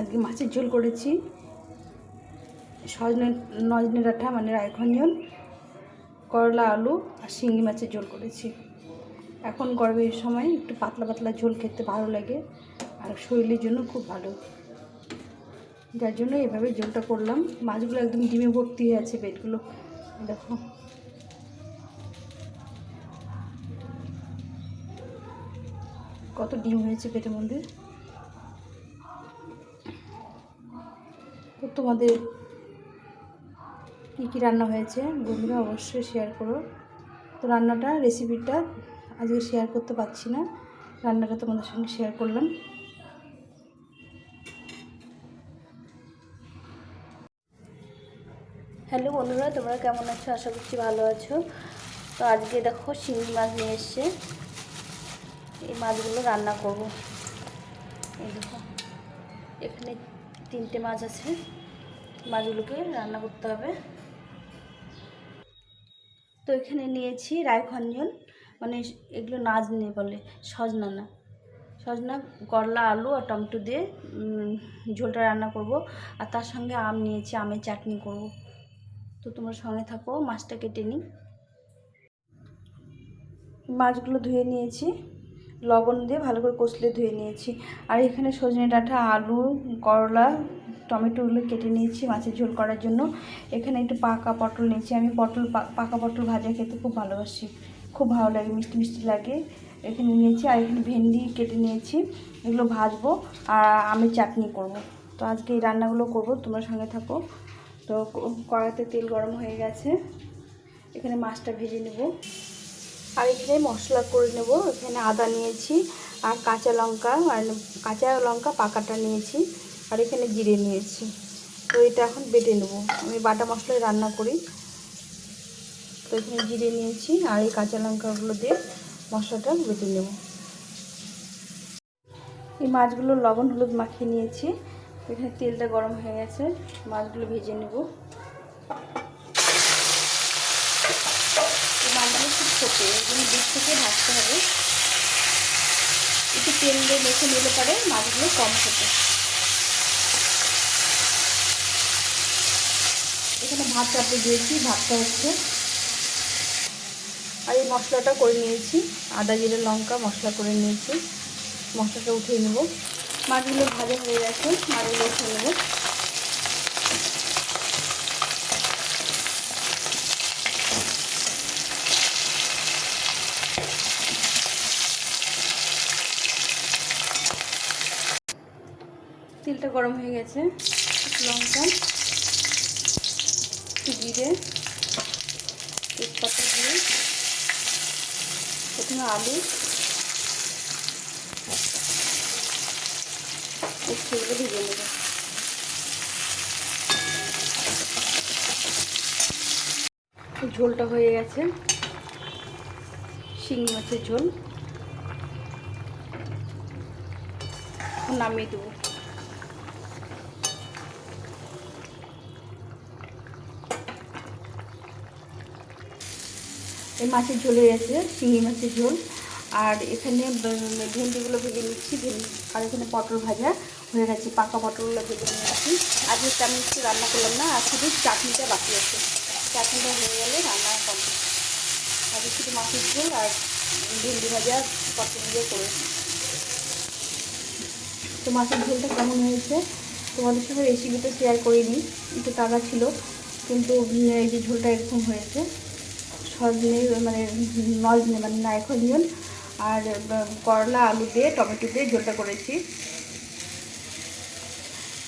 আজকে মাছের ঝোল করেছি। সজনে, নজনে ডাঁটা মানে রায়খঞ্জন করলা, আলু আর শিঙ্গি মাছের ঝোল করেছি। এখন গরমের সময় একটু পাতলা পাতলা ঝোল খেতে ভালো লাগে আর শরীরের জন্য খুব ভালো। যার জন্য এভাবে ঝোলটা করলাম। মাছগুলো একদম ডিমে ভর্তি হয়ে আছে পেটগুলো। দেখো। কত ডিম হয়েছে পেটের মধ্যে। তো তোমাদের কী কী রান্না হয়েছে বন্ধুরা অবশ্যই শেয়ার করো। তো রান্নাটা রেসিপিটা আজকে শেয়ার করতে পারছি না। রান্নাটা তোমাদের সঙ্গে শেয়ার করলাম। হ্যালো বন্ধুরা, তোমরা কেমন আছো? আশা করছি ভালো আছো। তো আজকে দেখো শিঙি মাছ নিয়ে এসছে। এই মাছগুলো রান্না করব। এই দেখো, এখানে তিনটে মাছ আছে। মাছগুলোকে রান্না করতে হবে। তো এখানে নিয়েছি রায়খঞ্জন মানে এগুলো নাজ নিয়ে বলে, সজনা না। সজনা, করলা, আলু আর টমেটো দিয়ে ঝোলটা রান্না করব। আর তার সঙ্গে আম নিয়েছি, আমের চাটনি করব। তো তোমরা সঙ্গে থাকো, মাছটা কেটে নিই। মাছগুলো ধুয়ে নিয়েছি। লবণ দিয়ে ভালো করে কষলে ধুয়ে নিয়েছি। আর এখানে সজনে ডাঁটা, আলু, করলা, টমেটোগুলো কেটে নিয়েছি মাছের ঝোল করার জন্য। এখানে একটু পাকা পটল নিয়েছি। আমি পটল পাকা পটল ভাজা খেতে খুব ভালোবাসি। খুব ভালো লাগে, মিষ্টি মিষ্টি লাগে। এখানে নিয়েছি, আর এখানে ভেন্ডি কেটে নিয়েছি। এগুলো ভাজবো আর আমি চাটনি করব। তো আজকে এই রান্নাগুলো করব, তোমরা সঙ্গে থাকো। তো ক- কড়াইতে তেল গরম হয়ে গেছে। এখানে মাছটা ভেজে নেব। আর এখানে মশলা করে নেব। এখানে আদা নিয়েছি, আর কাঁচা লঙ্কা, আর কাঁচা লঙ্কা পাকাটা নিয়েছি, আর এখানে জিরে নিয়েছি। তো এটা এখন বেটে নেব। আমি বাটা মশলায় রান্না করি। তো এখানে জিরে নিয়েছি, আর এই কাঁচা লঙ্কাগুলো দিয়ে মশলাটা বেটে নেব। এই মাছগুলো লবণ হলুদ মাখিয়ে নিয়েছি। এখানে তেলটা গরম হয়ে গেছে, মাছগুলো ভেজে নেব এই মাছগুলো খুব ছোটো জন্য দিক থেকে ভাজতে হবে। একটু তেল দিয়ে মেখে নিলে পরে মাছগুলো কম ছোটো এখানে ভাত চাপে দিয়েছি, ভাতটা হচ্ছে আর এই মশলাটা করে নিয়েছি। আদা, জিরে, লঙ্কা মশলা করে নিয়েছি। মশলাটা উঠিয়ে নেব। মাছগুলো ভাজা হয়ে গেছে, মাছগুলো উঠিয়ে নেব। তেলটা গরম হয়ে গেছে লঙ্কা জিরে, তেজপাতা দিয়ে, প্রথমে আলু এগুলো ভেজে নেব। ঝোলটা হয়ে গেছে, শিঙি মাছের ঝোল। নামিয়ে দেবো। এই মাছের ঝোল গেছে শিঙি মাছের ঝোল। আর এখানে ভেন্ডিগুলো ভেজে নিচ্ছি আর এখানে পটল ভাজা হয়ে গেছে, পাকা পটলগুলো ভেজে নিয়েছি আজকে তেমন কিছু রান্না করলাম না, আর শুধু চাটনিটা বাকি আছে। চাটনিটা হয়ে গেলে রান্না কমপ্লিট। আজকে শুধু মাছের ঝোল আর ভেন্ডি ভাজা, পটল ভাজা করেছি তো মাছের ঝোলটা কেমন হয়েছে? তোমাদের সঙ্গে রেসিপিটা শেয়ার করিনি, একটু টাকা ছিল। কিন্তু এই যে ঝোলটা এরকম হয়েছে। সজনে মানে নজনে মানে নাইকোলিয়ন আর করলা, আলু দিয়ে, টমেটো দিয়ে ঝোলটা করেছি।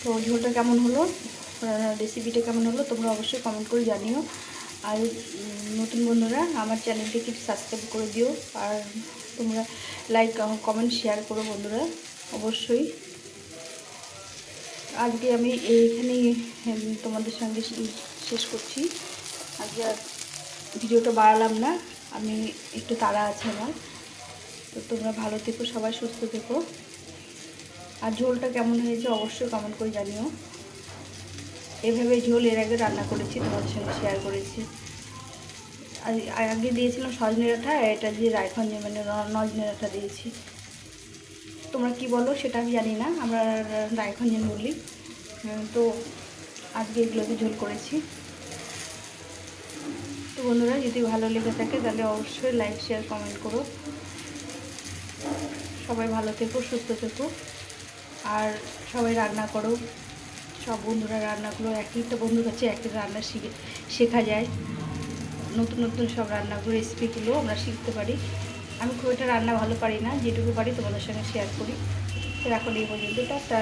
তো ঝোলটা কেমন হলো? রেসিপিটা কেমন হলো? তোমরা অবশ্যই কমেন্ট করে জানিও। আর নতুন বন্ধুরা, আমার চ্যানেলটিকে সাবস্ক্রাইব করে দিও। আর তোমরা লাইক কমেন্ট শেয়ার করো বন্ধুরা, অবশ্যই। আজকে আমি এইখানেই তোমাদের সঙ্গে শেষ করছি। আজকে ভিডিওটা বাড়ালাম না, আমি একটু তাড়া আছে আমার। তো তোমরা ভালো থেকো, সবাই সুস্থ থেকো। আর ঝোলটা কেমন হয়েছে অবশ্যই কমেন্ট করে জানিও। এভাবে ঝোল এর আগে রান্না করেছি, তোমাদের সঙ্গে শেয়ার করেছি। আর আগে দিয়েছিলাম সজনে ডাঁটা এটা দিয়ে রায়খঞ্জে মানে নজনে ডাঁটা দিয়েছি। তোমরা কি বলো সেটা আমি জানি না, আমরা রায়খঞ্জন বলি তো আজকে এগুলোকে ঝোল করেছি। বন্ধুরা, যদি ভালো লেগে থাকে তাহলে অবশ্যই লাইক শেয়ার কমেন্ট করো। সবাই ভালো থেকো, সুস্থ থেকো। আর সবাই রান্না করো। সব বন্ধুরা রান্নাগুলো একই তো বন্ধুর কাছে একই রান্না শিখে, শেখা যায়। নতুন নতুন সব রান্নাগুলো রেসিপিগুলো আমরা শিখতে পারি। আমি খুব একটা রান্না ভালো পারি না, যেটুকু পারি তোমাদের সঙ্গে শেয়ার করি। এখন এই পর্যন্ত, টাটা।